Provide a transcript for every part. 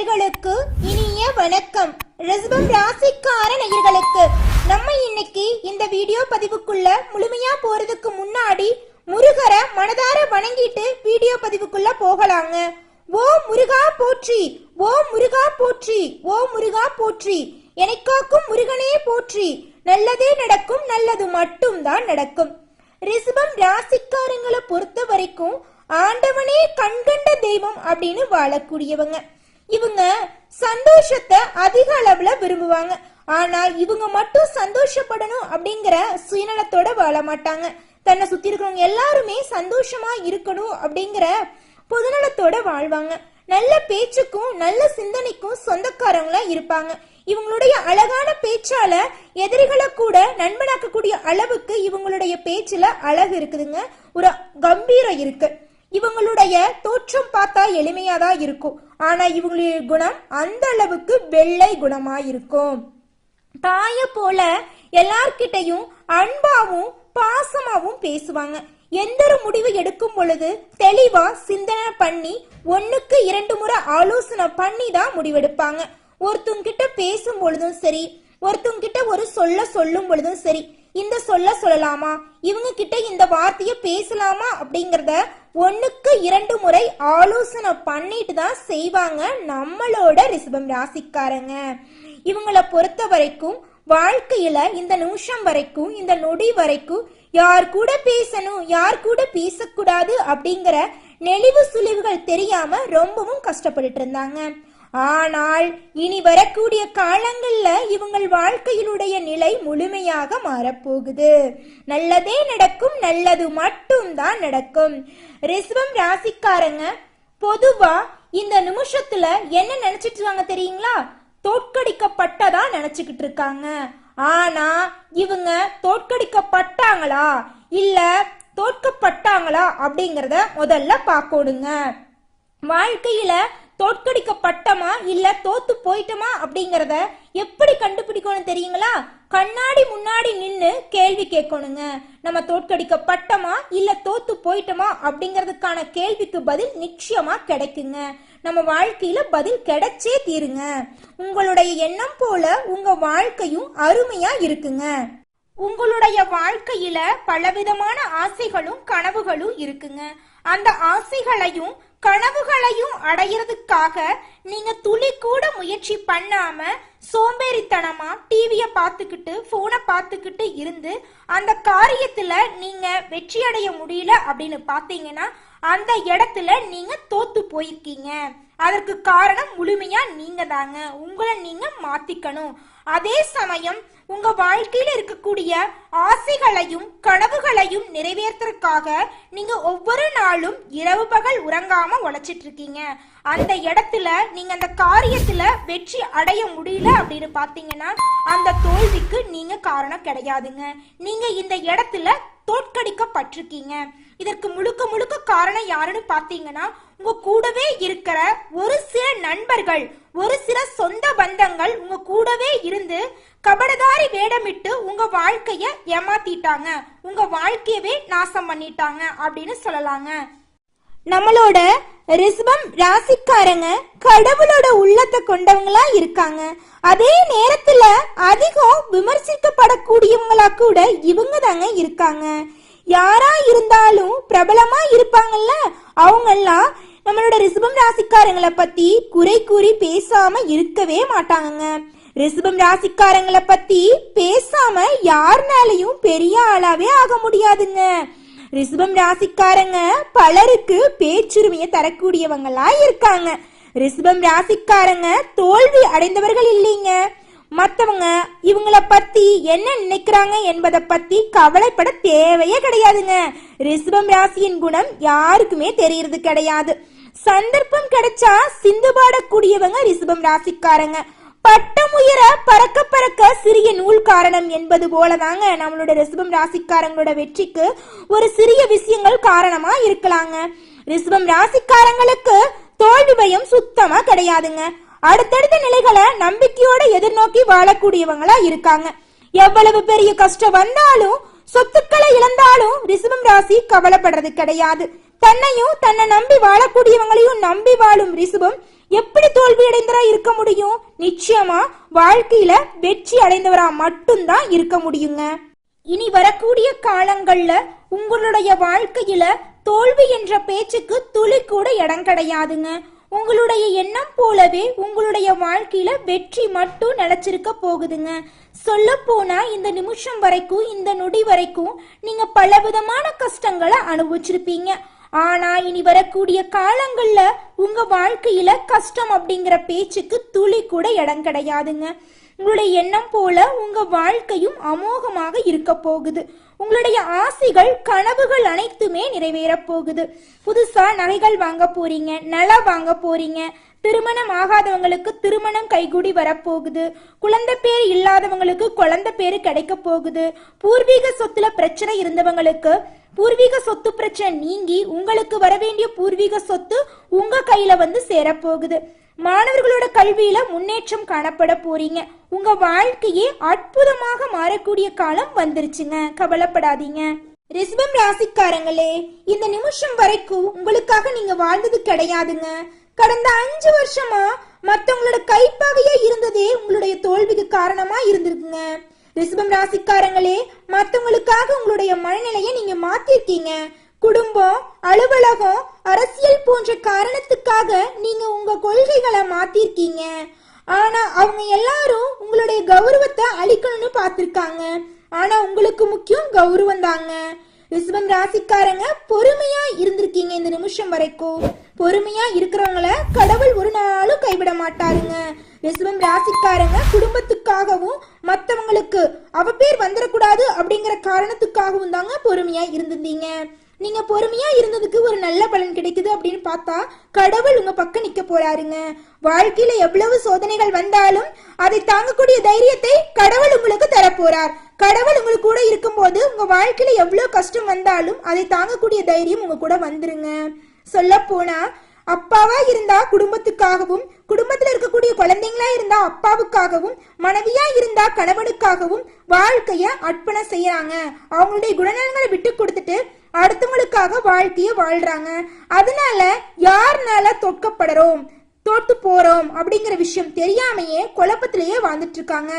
நேயர்களுக்கு இனிய வணக்கம். ரிசபம் ராசிக்கார நேயர்களுக்கு. நம்ம இன்னைக்கு இந்த வீடியோ பதிவுக்குள்ள முழுமையா போறதுக்கு முன்னாடி முருகரை மனதார வணங்கிட்டு வீடியோ பதிவுக்குள்ள போகலாங்க. ஓ முருகா போற்றி ஓ முருகா போற்றி ஓ முருகா போற்றி. எனக்காக்கும் முருகனே போற்றி. நல்லதே நடக்கும் நல்லது மட்டும்தான் நடக்கும். ரிஷபம் ராசிக்காரங்களை பொறுத்த வரைக்கும் ஆண்டவனே கண்கண்ட தெய்வம் அப்படின்னு வாழக்கூடியவங்க. இவங்க சந்தோஷத்தை அதிக அளவுல விரும்புவாங்க. ஆனா இவங்க மட்டும் சந்தோஷப்படணும் அப்படிங்கிற சுயநலத்தோட வாழ மாட்டாங்க. தன்னை சுத்தி இருக்கிறவங்க எல்லாருமே சந்தோஷமா இருக்கணும் அப்படிங்கிற பொதுநலத்தோட வாழ்வாங்க. நல்ல பேச்சுக்கும் நல்ல சிந்தனைக்கும் சொந்தக்காரங்களா இருப்பாங்க. இவங்களுடைய அழகான பேச்சால எதிரிகளை கூட நண்பனாக்கக்கூடிய அளவுக்கு இவங்களுடைய பேச்சுல அழகு இருக்குதுங்க. ஒரு கம்பீரம் இருக்கு. இவங்களுடைய தோற்றம் பார்த்தா எளிமையா தான் இருக்கும். ஆனா இவங்களுடைய குணம் அந்த அளவுக்கு வெள்ளை குணமா இருக்கும். தாய போல எல்லார்கிட்டையும் அன்பாவும் பாசமாவும் பேசுவாங்க. எந்த ஒரு முடிவு எடுக்கும் பொழுது தெளிவா சிந்தனை பண்ணி ஒண்ணுக்கு இரண்டு முறை ஆலோசனை பண்ணி தான் முடிவெடுப்பாங்க. ஒருத்தங்கிட்ட பேசும் பொழுதும் சரி ஒருத்தவங்க கிட்ட ஒரு சொல்ல சொல்லும் பொழுதும் சரி இந்த சொல்ல சொல்லலாமா? இவங்க கிட்ட இந்த வார்த்தைய பேசலாமா? அப்படிங்கறத ஒண்ணுக்கு இரண்டு முறை ஆலோசனை பண்ணிட்டு தான் செய்வாங்க நம்மளோட ரிசபம் ராசிக்காரங்க. இவங்களை பொறுத்த வரைக்கும் வாழ்க்கையில இந்த நிமிஷம் வரைக்கும் இந்த நொடி வரைக்கும் யார் கூட பேசணும் யார் கூட பேசக்கூடாது அப்படிங்கிற நெளிவு சுழிவுகள் தெரியாம ரொம்பவும் கஷ்டப்பட்டுட்டு இருந்தாங்க. ஆனால் இனி வரக்கூடிய காலங்கள்ல இவங்கள் வாழ்க்கையினுடைய நிலை முழுமையாக மாறப்போகுது. நல்லதே நடக்கும் நல்லது மட்டும்தான் நடக்கும். ரிஸ்வம் ராசிக்காரங்க பொதுவா இந்த நிமிஷத்துல என்ன நினைச்சிட்டு இருக்காங்க தெரியுங்களா? தோற்கடிக்கப்பட்டதா நினைச்சுக்கிட்டு இருக்காங்க. ஆனா இவங்க தோற்கடிக்கப்பட்டாங்களா? இல்ல தோற்கப்பட்டாங்களா அப்படிங்கறத முதல்ல பார்க்கணுங்க. வாழ்க்கையில தோற்கடிக்கப்பட்டமா இல்ல தோத்து போயிட்டோமா அப்படிங்கறத எப்படி கண்டுபிடிக்கணும் தெரியுங்களா? கண்ணாடி முன்னாடி நின்னு கேள்வி கேட்கணுங்க. நம்ம தோற்கடிக்கப்பட்டமா இல்ல தோத்து போயிட்டோமா அப்படிங்கறதுக்கான கேள்விக்கு பதில் நிச்சயமா கிடைக்குங்க. நம்ம வாழ்க்கையில பதில் கிடைச்சே தீருங்க. உங்களுடைய எண்ணம் போல உங்க வாழ்க்கையும் அருமையா இருக்குங்க. உங்களுடைய வாழ்க்கையில பலவிதமான ஆசைகளும் கனவுகளும் இருக்குங்க. அந்த ஆசைகளையும் கனவுகளையும் அடையிறதுக்காக நீங்க துளி கூட முயற்சி பண்ணாம சோம்பேறித்தனமா டிவிய பார்த்துக்கிட்டு போனை பார்த்துக்கிட்டு இருந்து அந்த காரியத்துல நீங்க வெற்றி அடைய முடியல அப்படின்னு பாத்தீங்கன்னா அந்த இடத்துல நீங்க தோத்து போயிருக்கீங்க. அதற்கு காரணம் முழுமையா நீங்க தாங்க உங்களை நீங்க மாத்திக்கணும். அதே சமயம் உங்க வாழ்க்கையில இருக்கக்கூடிய ஆசைகளையும் கனவுகளையும் நிறைவேற்றுறதுக்காக நீங்க ஒவ்வொரு நாளும் இரவு பகல் உறங்காம உழைச்சிட்டு இருக்கீங்க அந்த இடத்துல நீங்க அந்த காரியத்துல வெற்றி அடைய முடியல அப்படின்னு பாத்தீங்கன்னா அந்த தோல்விக்கு நீங்க காரணம் கிடையாதுங்க. நீங்க இந்த இடத்துல தோற்கடிக்கப்பட்டிருக்கீங்க. இதற்கு முழுக்க முழுக்க காரணம் யாருன்னு பாத்தீங்கன்னா உங்க கூடவே இருக்கிற ஒரு சில நண்பர்கள் ஒரு சில சொந்த பந்தங்கள் உங்க கூடவே இருந்து கபடதாரி வேடமிட்டு உங்க வாழ்க்கைய ஏமாத்திட்டாங்க. உங்க வாழ்க்கையவே நாசம் பண்ணிட்டாங்க அப்படின்னு சொல்லலாங்க. நம்மளோட ரிஷபம் ராசிக்காரங்க கடவுளோட உள்ளத்தை கொண்டவங்களா இருக்காங்க. அதே நேரத்துல அதிகம் விமர்சிக்கப்படக்கூடியவங்களா கூட இவங்க தாங்க இருக்காங்க. யாரா இருந்தாலும் பிரபலமா இருப்பாங்கல்ல அவங்கெல்லாம் நம்மளோட ரிசபம் ராசிக்காரங்களை பத்தி குறை கூறி பேசாம இருக்கவே மாட்டாங்கங்க. ரிசபம் ராசிக்காரங்களை பத்தி பேசாம யாருனாலையும் பெரிய ஆளாவே ஆக முடியாதுங்க. ரிசபம் ராசிக்காரங்க பலருக்கு பேச்சுரிமையை தரக்கூடியவங்களா இருக்காங்க ரிசபம் ராசிக்காரங்க தோல்வி அடைந்தவர்கள் இல்லைங்க. மற்றவங்க இவங்கள பத்தி என்ன நினைக்கிறாங்க என்பதை பத்தி கவலைப்பட தேவையே கிடையாதுங்க. ரிஷபம் ராசியின் குணம் யாருக்குமே தெரியறது கிடையாது. சந்தர்ப்பம் கிடைச்சா சிந்து பாடக்கூடியவங்க ரிஷபம் ராசிக்காரங்க. பட்டம் உயர பறக்க பறக்க சிறிய நூல் காரணம் என்பது போலதாங்க நம்மளோட ரிஷபம் ராசிக்காரங்களோட வெற்றிக்கு ஒரு சிறிய விஷயங்கள் காரணமா இருக்கலாங்க. ரிஷபம் ராசிக்காரங்களுக்கு தோல்வி பயம் சுத்தமா கிடையாதுங்க. அடுத்தடுத்த நிலைகளை நம்பிக்கையோட எதிர்நோக்கி வாழக்கூடியவங்களா இருக்காங்க. எவ்வளவு பெரிய கஷ்டம் வந்தாலும் சொத்துக்களை இழந்தாலும் ரிஷபம் ராசி கவலைப்படுறது கிடையாது. தன்னையும் தன்னை நம்பி வாழக்கூடியவங்களையும் நம்பி வாழும் ரிஷபம் எப்படி தோல்வி அடைந்தவரா இருக்க முடியும்? நிச்சயமா வாழ்க்கையில வெற்றி அடைந்தவரா மட்டும்தான் இருக்க முடியுங்க. இனி வரக்கூடிய காலங்கள்ல உங்களுடைய வாழ்க்கையில தோல்வி என்ற பேச்சுக்கு துளி கூட இடம் கிடையாதுங்க. உங்களுடைய எண்ணம் போலவே உங்களுடைய வாழ்க்கையில வெற்றி மட்டும் நினைச்சிருக்க போகுதுங்க. சொல்ல போனா இந்த நிமிஷம் வரைக்கும் இந்த நொடி வரைக்கும் நீங்க பலவிதமான கஷ்டங்களை அனுபவிச்சிருப்பீங்க. ஆனா இனி வரக்கூடிய காலங்கள்ல உங்க வாழ்க்கையில கஷ்டம் அப்படிங்கிற பேச்சுக்கு துளி கூட இடம் கிடையாதுங்க. உங்களுடைய எண்ணம் போல உங்க வாழ்க்கையும் அமோகமாக இருக்க போகுது. உங்களுடைய ஆசைகள் கனவுகள் அனைத்துமே நிறைவேற போகுது. புதுசா நகைகள் வாங்க போறீங்க நலம் வாங்க போறீங்க. திருமணம் ஆகாதவங்களுக்கு திருமணம் கைகூடி வரப்போகுது குழந்தை பேர் இல்லாதவங்களுக்கு குழந்தை பேர் கிடைக்க போகுது. பூர்வீக சொத்துல பிரச்சனை இருந்தவங்களுக்கு பூர்வீக சொத்து பிரச்சனை நீங்கி உங்களுக்கு வர வேண்டிய பூர்வீக சொத்து உங்க கையில வந்து சேரப்போகுது மாணவர்களோட கல்வியில முன்னேற்றம் காணப்பட போறீங்க. உங்க வாழ்க்கையே அற்புதமாக மாறக்கூடிய காலம் வந்துருச்சுங்க. கவலைப்படாதீங்க. ரிஷபம் ராசிக்காரங்களே இந்த நிமிஷம் வரைக்கும் உங்களுக்காக நீங்க வாழ்ந்தது கிடையாதுங்க. கடந்த அஞ்சு வருஷமா மத்தவங்களோட கைப்பாகையா இருந்ததே உங்களுடைய தோல்விக்கு காரணமா இருந்திருக்குங்க. ரிஷபம் ராசிக்காரங்களே மத்தவங்களுக்காக உங்களுடைய மனநிலையை நீங்க மாத்திருக்கீங்க. குடும்பம் அலுவலகம் அரசியல் போன்ற காரணத்துக்காக நீங்க உங்க கொள்கைகளை மாத்திருக்கீங்க. ஆனா அவங்க எல்லாரும் உங்களுடைய கௌரவத்தை அழிக்கணும்னு பார்த்திருக்காங்க. ஆனா உங்களுக்கு முக்கியம் கௌரவம் தாங்க. ரிஷபம் ராசிக்காரங்க பொறுமையா இருந்திருக்கீங்க இந்த நிமிஷம் வரைக்கும். பொறுமையா இருக்கிறவங்கள கடவுள் ஒரு நாளும் கைவிட மாட்டாருங்க. ரிஷபம் ராசிக்காரங்க குடும்பத்துக்காகவும் மத்தவங்களுக்கு அவ பேர் வந்துடக்கூடாது அப்படிங்கிற காரணத்துக்காகவும் தாங்க பொறுமையா இருந்திருந்தீங்க. நீங்க பொறுமையா இருந்ததுக்கு ஒரு நல்ல பலன் கிடைக்குது அப்படின்னு பார்த்தா கடவுள் உங்க பக்கம் நிக்க போறாருங்க. வாழ்க்கையில எவ்வளவு சோதனைகள் வந்தாலும் அதை தாங்கக்கூடிய தைரியத்தை கடவுள் உங்களுக்கு தரப்போறார் கடவுள் உங்களுக்கு கூட இருக்கும்போது உங்க வாழ்க்கையில எவ்வளவு கஷ்டம் வந்தாலும் அதை தாங்கக்கூடிய தைரியம் உங்க கூட வந்துருங்க. சொல்ல போனா அப்பாவா இருந்தா குடும்பத்துக்காகவும் குடும்பத்துல இருக்கக்கூடிய குழந்தைங்களா இருந்தா அப்பாவுக்காகவும் மனைவியா இருந்தா கணவனுக்காகவும் வாழ்க்கைய அர்ப்பணம் செய்யறாங்க. அவங்களுடைய குணநலங்களை விட்டு கொடுத்துட்டு அடுத்தவங்களுக்காக வாழ்க்கைய வாழ்றாங்க. அதனால யாருனால தொற்கப்படுறோம் தோட்டு போறோம் அப்படிங்கிற விஷயம் தெரியாமையே குழப்பத்திலேயே வாழ்ந்துட்டு இருக்காங்க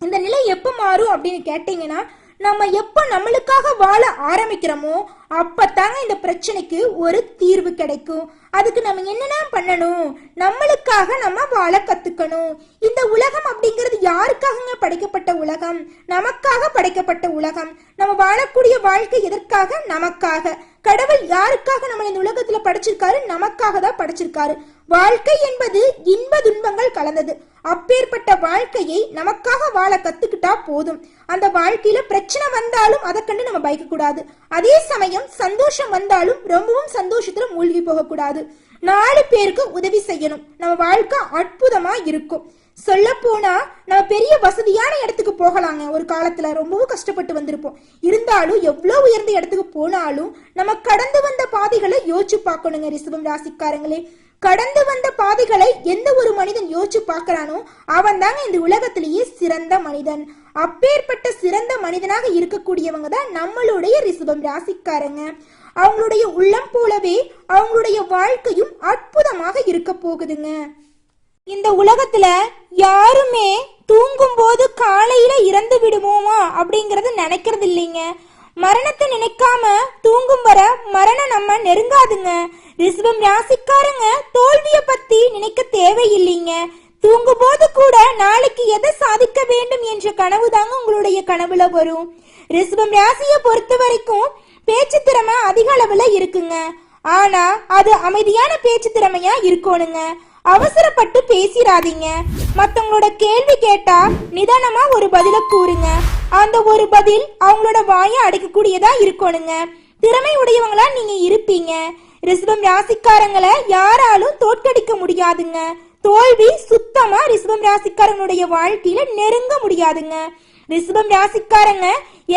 இந்த நிலை எப்ப மாறும் அப்படின்னு கேட்டீங்கன்னா நம்ம எப்ப நம்மளுக்காக வாழ ஆரம்பிக்கிறோமோ அப்பதாங்க இந்த பிரச்சனைக்கு ஒரு தீர்வு கிடைக்கும். அதுக்கு நம்ம என்னென்ன பண்ணணும்? நம்மளுக்காக நம்ம வாழ கத்துக்கணும். இந்த உலகம் அப்படிங்கிறது யாருக்காகங்க படைக்கப்பட்ட உலகம்? நமக்காக படைக்கப்பட்ட உலகம். நம்ம வாழக்கூடிய வாழ்க்கை எதற்காக? நமக்காக. கடவுள் யாருக்காக நம்ம இந்த உலகத்துல படைச்சிருக்காரு? நமக்காக தான் படைச்சிருக்காரு. வாழ்க்கை என்பது இன்ப துன்பங்கள் கலந்தது. அப்பேற்பட்ட வாழ்க்கையை நமக்காக வாழ கத்துக்கிட்டா போதும். அந்த வாழ்க்கையில பிரச்சனை வந்தாலும் அதை கண்டு நம்ம பயக்க கூடாது அதே சமயம் சந்தோஷம் வந்தாலும் ரொம்பவும் சந்தோஷத்துல மூழ்கி போக கூடாது நாலு பேருக்கு உதவி செய்யணும். நம்ம வாழ்க்கை அற்புதமா இருக்கும். சொல்ல போனா நம்ம பெரிய வசதியான இடத்துக்கு போகலாங்க. ஒரு காலத்துல ரொம்பவும் கஷ்டப்பட்டு வந்திருப்போம். இருந்தாலும் எவ்வளவு உயர்ந்த இடத்துக்கு போனாலும் நம்ம கடந்து வந்த பா யோசிச்சு பார்க்கணுங்க ரிசவம் ராசிக்காரங்களே. கடந்து வந்த பாதைகளை எந்த ஒரு மனிதன் யோசிச்சு பார்க்கறானோ அவன் தாங்க இந்த உலகத்திலேயே சிறந்த மனிதன். அப்பேற்பட்ட சிறந்த மனிதனாக இருக்கக்கூடியவங்க தான் நம்மளுடைய ரிசவம் ராசிக்காரங்க. அவங்களுடைய உள்ளம் போலவே அவங்களுடைய வாழ்க்கையும் அற்புதமாக இருக்க போகுதுங்க. இந்த உலகத்துல யாருமே தூங்கும் போது காலையில இறந்து விடுவோமா அப்படிங்கறத நினைக்கிறது இல்லைங்க. மரணத்தை நினைக்காம தூங்கும் வர மரணம் நம்ம நெருங்காதுங்க. ரிஷபம் ராசிக்காரங்க தோல்விய பத்தி நினைக்க தேவையில்லைங்க. தூங்கும் போது கூட நாளைக்கு எதை சாதிக்க வேண்டும் என்ற கனவு தாங்க உங்களுடைய கனவுல வரும். ரிஷபம் ராசியை பொறுத்த வரைக்கும் பேச்சு திறமை அதிக அளவுல இருக்குங்க. ஆனா அது அமைதியான பேச்சு திறமையா இருக்கணுங்க. அவசரப்பட்டு பேசிராதீங்க. மத்தவங்களோட கேள்வி கேட்டா நிதானமா ஒரு பதில கூறுங்க. அந்த ஒரு பதில் அவங்களோட வாயை அடைக்கக்கூடியதா இருக்கணுங்க. திறமை உடையவங்களா நீங்க இருப்பீங்க. ரிஷபம் ராசிக்காரங்களை யாராலும் தோற்கடிக்க முடியாதுங்க. தோல்வி சுத்தமா ரிஷபம் ராசிக்காரங்களுடைய வாழ்க்கையில நெருங்க முடியாதுங்க. ரிஷபம் ராசிக்காரங்க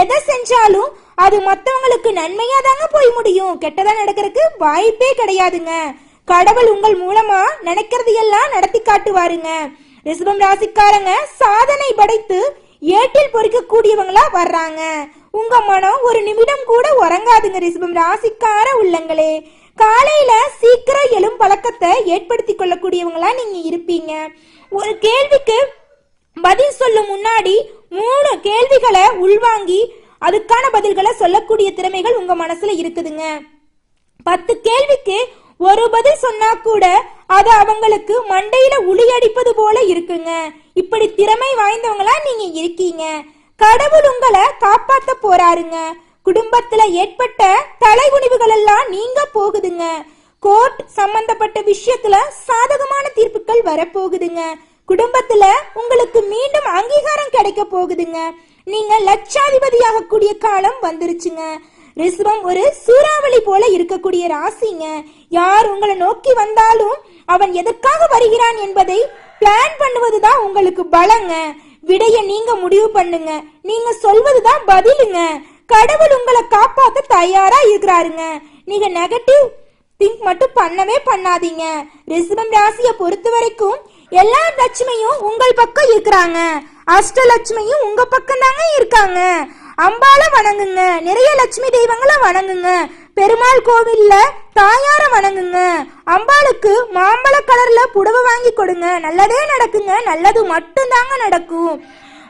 எதை செஞ்சாலும் அது மத்தவங்களுக்கு நன்மையா தாங்க போய் முடியும். கெட்டதா நடக்கிறதுக்கு வாய்ப்பே கிடையாதுங்க. கடவுள் உங்கள் மூலமா நினைக்கிறது எல்லாம் நடத்தி காட்டுவாருங்க. ரிஷபம் ராசிக்காரங்க சாதனை படைத்து ஏட்டில் பொறிக்கக்கூடியவங்களா வர்றாங்க. உங்க மனம் ஒரு நிமிடம் கூட உறங்காதுங்க ரிஷபம். ராசிக்கார உள்ளங்களே காலையில சீக்கிரம் எழும் பழக்கத்தை ஏற்படுத்தி கொள்ளக்கூடியவங்களா நீங்க இருப்பீங்க. ஒரு கேள்விக்கு பதில் சொல்லும் முன்னாடி மூணு கேள்விகளை உள்வாங்கி அதுக்கான பதில்களை சொல்லக்கூடிய திறமைகள் உங்க மனசுல இருக்குதுங்க. பத்து கேள்விக்கு ஒரு பதில் சொன்னா கூட அது அவங்களுக்கு மண்டையில உளி அடிப்பது போல இருக்குங்க. இப்படி திறமை வாய்ந்தவங்களா நீங்க இருக்கீங்க. கடவுள் உங்களை காப்பாத்த போறாருங்க. குடும்பத்துல ஏற்பட்ட தலைகுனிவுகள் எல்லாம் நீங்க போகுதுங்க. கோர்ட் சம்பந்தப்பட்ட விஷயத்துல சாதகமான தீர்ப்புகள் வரப்போகுதுங்க. குடும்பத்துல உங்களுக்கு மீண்டும் அங்கீகாரம் கிடைக்க போகுதுங்க. நீங்க லட்சாதிபதியாக கூடிய காலம் வந்துருச்சுங்க. ரிஷபம் ஒரு சூறாவளி போல இருக்கக்கூடிய ராசிங்க. யார் உங்களை நோக்கி வந்தாலும் அவன் எதற்காக வருகிறான் என்பதை பிளான் பண்ணுவதுதான் உங்களுக்கு பலங்க. விடைய நீங்க முடிவு பண்ணுங்க. நீங்க சொல்வதுதான் பதிலுங்க. கடவுள் உங்களை காப்பாத்த தயாரா இருக்கிறாருங்க. நீங்க நெகட்டிவ் திங்க் மட்டும் பண்ணவே பண்ணாதீங்க. ரிஷபம் ராசியை பொறுத்த வரைக்கும் எல்லா லட்சுமியும் உங்கள் பக்கம் இருக்கிறாங்க. அஷ்டலட்சுமியும் உங்க பக்கம் தாங்க இருக்காங்க. அம்பால வணங்குங்க. நிறைய லட்சுமி தெய்வங்களை வணங்குங்க. பெருமாள் கோவில்ல தாயார வணங்குங்க. அம்பாளுக்கு மாம்பழ கலர்ல புடவை வாங்கி கொடுங்க. நல்லதே நடக்குங்க. நல்லது மட்டும்தாங்க நடக்கும்.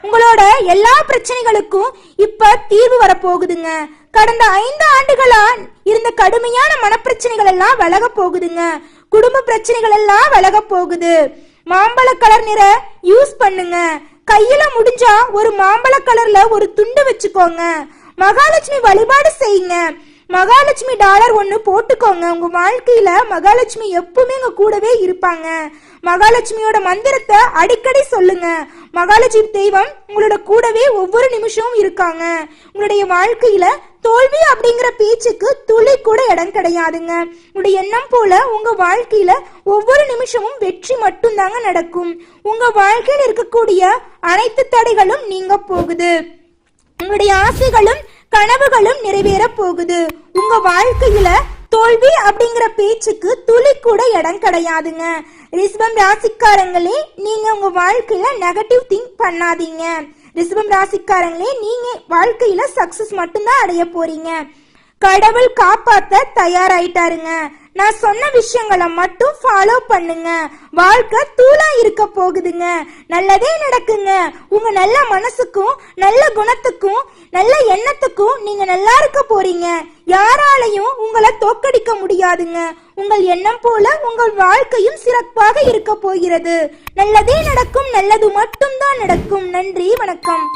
உங்களோட எல்லா பிரச்சனைகளுக்கும் இப்ப தீர்வு வரப்போகுதுங்க. கடந்த ஐந்து ஆண்டுகளா இருந்த கடுமையான மனப்பிரச்சனைகள் எல்லாம் விலக போகுதுங்க. குடும்ப பிரச்சனைகள் எல்லாம் விலக போகுது. மாம்பழ கலர் நிற யூஸ் பண்ணுங்க. கையில முடிஞ்சா ஒரு மாம்பழ கலர்ல ஒரு துண்டு வச்சுக்கோங்க. மகாலட்சுமி வழிபாடு செய்யுங்க. மகாலட்சுமி டாலர் ஒன்று போட்டுக்கோங்க. உங்கள் வாழ்க்கையில் மகாலட்சுமி எப்பவுமே உங்கள் கூடவே இருப்பாங்க. மகாலட்சுமியோட மந்திரத்தை அடிக்கடி சொல்லுங்க. மகாலட்சுமி தெய்வம் உங்களோட கூடவே ஒவ்வொரு நிமிஷமும் இருக்காங்க. உங்களுடைய வாழ்க்கையில தோல்வி அப்படிங்கிற பேச்சுக்கு துளி கூட இடம் கிடையாதுங்க. உங்களுடைய எண்ணம் போல உங்க வாழ்க்கையில ஒவ்வொரு நிமிஷமும் வெற்றி மட்டும்தாங்க நடக்கும். உங்க வாழ்க்கையில் இருக்கக்கூடிய அனைத்து தடைகளும் நீங்க போகுது. உங்களுடைய ஆசைகளும் கனவுகளும் நிறைவேற போகுது. உங்க வாழ்க்கையில தோல்வி அப்படிங்கிற பேச்சுக்கு துளி கூட இடம் கிடையாதுங்க. ரிஷபம் ராசிக்காரங்களே நீங்க உங்க வாழ்க்கையில நெகட்டிவ் திங்க் பண்ணாதீங்க. ரிஷபம் ராசிக்காரங்களே நீங்க வாழ்க்கையில சக்சஸ் மட்டும்தான் அடைய போறீங்க. கடவுள் காப்பாத்த தயாராயிட்டாருங்க. நான் சொன்ன விஷயங்களை மட்டும் ஃபாலோ பண்ணுங்க. வாழ்க்கை தூளா இருக்க போகுதுங்க. நல்லதே நடக்குங்க. உங்க நல்ல மனசுக்கும் நல்ல குணத்துக்கும் நல்ல எண்ணத்துக்கும் நீங்க நல்லா இருக்க போறீங்க. யாராலையும் உங்களை தோக்கடிக்க முடியாதுங்க. உங்கள் எண்ணம் போல உங்கள் வாழ்க்கையும் சிறப்பாக இருக்க போகிறது. நல்லதே நடக்கும் நல்லது மட்டும்தான் நடக்கும். நன்றி வணக்கம்.